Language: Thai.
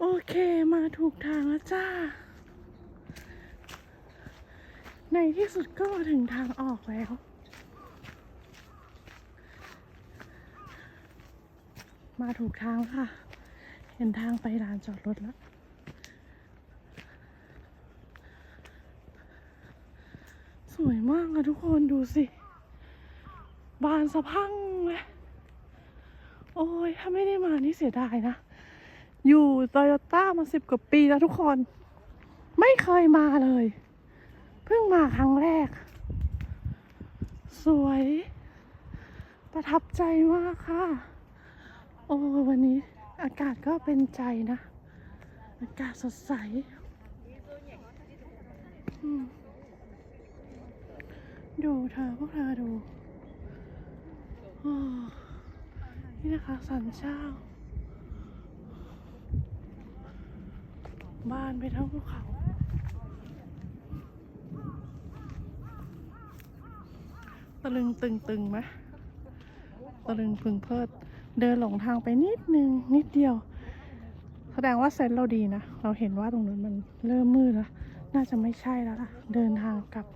โอเคมาถูกทางแล้วจ้า ในที่สุดก็มาถึงทางออกแล้ว มาถูกทางค่ะ เห็นทางไปลานจอดรถแล้วสวยมากอะทุกคนดูสิ บานสะพังเลย โอ้ย ถ้าไม่ได้มานี่เสียดายนะ อยู่โตโยต้ามาสิบกว่าปีแล้วทุกคน ไม่เคยมาเลย เพิ่งมาครั้งแรก สวย ประทับใจมากค่ะ โอ้วันนี้อากาศก็เป็นใจนะ อากาศสดใสดูเธอพวกเธอดูอนี่นะคะสันเจ้า บ้านไปทั้งภูเขาตะลึงตึงตึงไหมตะลึงพึงเพิด เดินหลงทางไปนิดนึง นิดเดียว แสดงว่าเซนเราดีนะ เราเห็นว่าตรงนั้นมันเริ่มมืดแล้ว น่าจะไม่ใช่แล้วล่ะ เดินทางกลับ